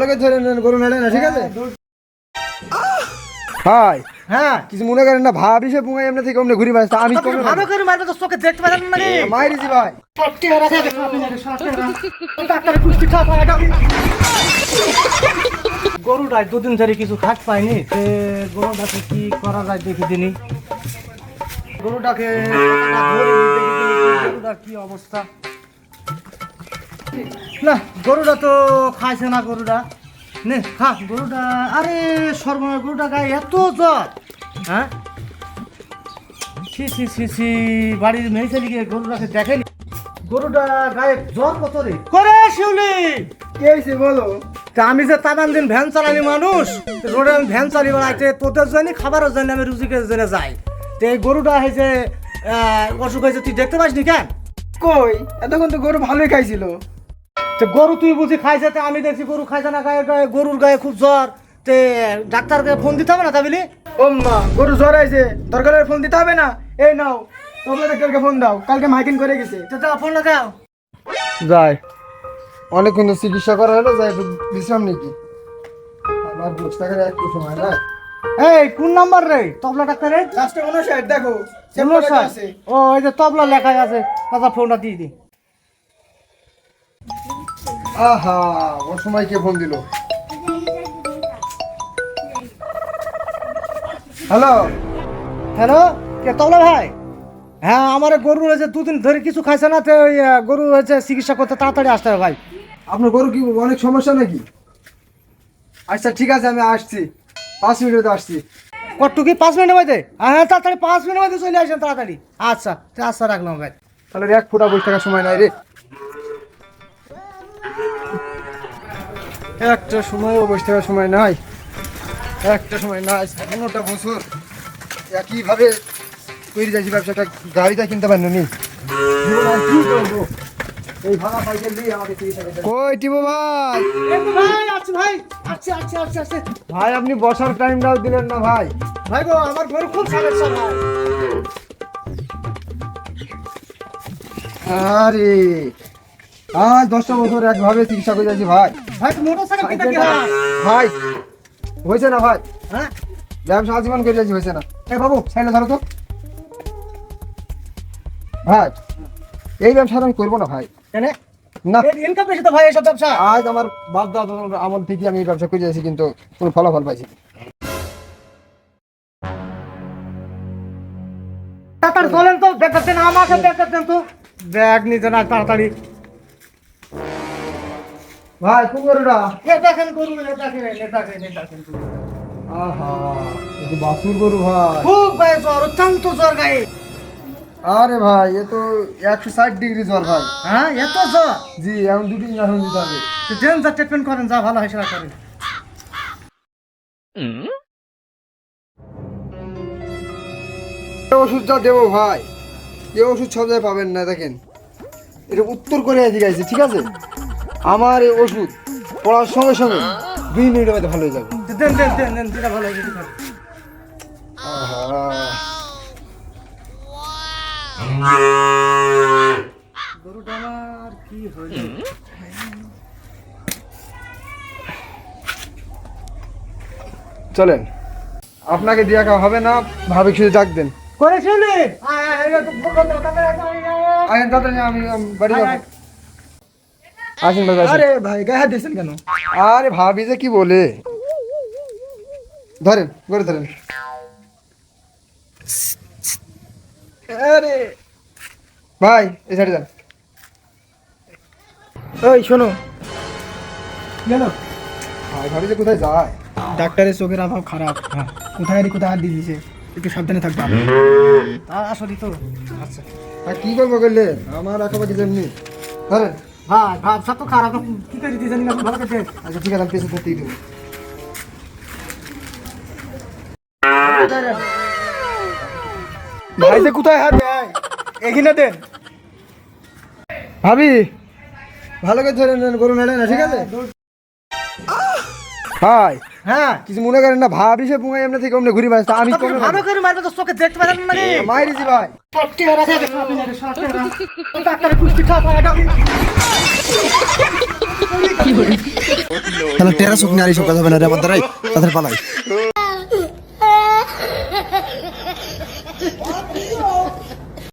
ধরে নেন গরু নাড়ে না ঠিক আছে? ভাই হ্যাঁ। কিছু মনে করেন না ভাবি সে পুঙ্গাই এমনি থেকে অমনি ঘুরি বাঁচতে আমি আপনি ভালো করে মারবে তো চোখে দেখতে পারেন না মাইরিছি ভাই। গরুটাই দুদিন ধরে কিছু খাট পাইনি সে গরুটাকে কি করা যায় দেখি দিনি। গরুটাকে গরুটার কি অবস্থা? না গরুটা তো খাইছে না গরুটা। নে খা গরুটা। আরে সর্বনা গরুটা গায়ে এত জ্বর। হ্যাঁ? ছি ছি ছি ছি বাড়ির মেয়ে ছেলেকে গরুটাকে দেখেনি। গরুটা গায়ে জ্বর কত রে? করে শিউলি। কি হয়েছে বলো? তা আমি যে তামান দিন ভ্যান চালানি মানুষ রোডে আমি ভ্যান চালি বেড়াইতে তোদের জন্য খাবারের জন্য আমি রুজিকের জন্য যাই। তো এই গরুটা হয়েছে অসুখ হয়েছে তুই দেখতে পাসনি কেন? কই? এতক্ষণ তো গরু ভালোই খাইছিল। তো গরু তুই বুঝি খাইছে তো আমি দেখছি গরু খাইছে না গায়ে গায়ে গরুর গায়ে খুব জ্বর। তে ডাক্তারকে ফোন দিতে হবে না তা বলি? ও মা গরু জ্বর আইছে দরকার হলে ফোন দিতে হবে না। এই নাও তোমরা ডাক্তারকে ফোন দাও কালকে মাইকিং করে গেছে। তো দাও ফোনটা দাও যাই। অনেক তো চিকিৎসা করা হলো যাই বিশ্রাম নাকি আমার বসে থাকার একটু সময় না এই কোন নাম্বার রে? তবলা ডাক্তারের? লাস্টে উনষাট দেখো উনষাট। ও এই যে তবলা লেখা আছে। দাদা ফোনটা দিয়ে দি আহা ও সময় কে ফোন দিল? হ্যালো? হ্যালো? কে তবলা ভাই? হ্যাঁ আমার গরু হয়েছে দুদিন ধরে কিছু খাইছে না তো ওই গরু হয়েছে চিকিৎসা করতে তাড়াতাড়ি আসতে হবে ভাই। আপনার গরু কি অনেক সমস্যা নাকি? আচ্ছা ঠিক আছে আমি আসছি। পাঁচ মিনিটে আসছি। কট্টু কি পাঁচ মিনিটের মধ্যে? হ্যাঁ হ্যাঁ, তাড়াতাড়ি পাঁচ মিনিটের মধ্যে চলে আসেন তাড়াতাড়ি। আচ্ছা আচ্ছা রাখলাম ভাই। তাহলে এক ফুটা বসে থাকার সময় নাই রে। একটা সময়ও বসে থাকার সময় নাই। একটা সময় নাই পনেরোটা বছর। একইভাবে তৈরি যাচ্ছি ব্যবসাটা গাড়িটা কিনতে পারেন নি এই ভাড়া সাইকেল দিয়ে আমাকে কই টিপু ভাই? ভাই আচ্ছা ভাই আচ্ছা আচ্ছা আচ্ছা আচ্ছা ভাই আপনি বসার টাইমটাও দিলেন না ভাই। ভাই গো আমার গরু খুব সমস্যা ভাই। আরে আজ দশটা বছর একভাবে চিকিৎসা করে যাচ্ছি ভাই। ভাই কি না ভাই। হ্যাঁ? ব্যবসা আজীবন করে যাচ্ছি হয়েছে না। এ বাবু সাইডে ধরো তো। ভাই এই ব্যবসাটা আমি করব না ভাই। কেন? না। ইনকাম বেশি তো ভাই এসব ব্যবসা? আজ আমার বাপ দাদা আমল থেকে আমি এই ব্যবসা করে যাচ্ছি কিন্তু কোনো ফলাফল পাইছি না। তাড়াতাড়ি চলেন তো ব্যাগ দেন আমাকে ব্যাগ দেন তো। ব্যাগ নিতে না তাড়াতাড়ি। ভাই কোন গরুটা? এ দেখেন গরু এ দেখেন এ দেখেন এ দেখেন। আহা এ বাসুর গরু ভাই। খুব গায়ে জ্বর অত্যন্ত জ্বর গায়ে আরে ভাই এ তো একশো ষাট ডিগ্রি জ্বর ভাই। হ্যাঁ এত জ্বর? জি এখন দুটি ইঞ্জেকশন দিতে হবে। তো দেন যা ট্রিটমেন্ট করেন যা ভালো হয় সেটা করেন। ওষুধটা দেবো ভাই। এই ওষুধ সব জায়গায় পাবেন না দেখেন। এটা উত্তর কোরিয়া থেকে ঠিক আছে? আমার এই ওষুধ পড়ার সঙ্গে সঙ্গে দুই মিনিটের মধ্যে ভালো হয়ে যাবে দেন দেন দেন দেন যেটা ভালো হয় করেন। গরুটা আমার কি হয়েছে চলেন আপনাকে দিয়া খাওয়া হবে না ভাবে কিছু ডাক দেন করে আমি বাড়ি যাব। আসেন ভাই আরে ভাই গায়ে হাত দিয়েছেন কেন? আরে ভাবি যে কি বলে? ধরেন করে ধরেন। আরে। ভাই এই সাইডে যান। ওই শোনো। গেল ভাই ভাবি যে কোথায় যায়? ডাক্তারের চোখের অভাব খারাপ। কোথায় আর কোথায় হাত দিয়ে দিয়েছে? একটু সাবধানে থাকবা। আসলে তো আচ্ছা। আর কি করব করলে আমার আঁকাবা কি যেমনি ধরেন। ভাই ভাবসা তো খারাপ। কি করে দিতে না ভালো করে আচ্ছা ঠিক আছে আমি পেছন ধরতেই দেবো ভাই যে কোথায় হাত দেয়? এখানে দেন। ভাবি ভালো করে ধরে নেন গরু নেড়ে না ঠিক আছে? ভাই। হ্যাঁ কিছু মনে করেন না ভাবি সে পুঙ্গাই এমনি থেকে অমনি ঘুরি বাঁচতে আমি কোন ভালো করে মারবে তো চোখে দেখতে পারেন না রে মাইরিছি ভাই। তাহলে টেরা শুকনি আর এইসব কথা হবে না রে আমার দ্বারাই তাদের পালাই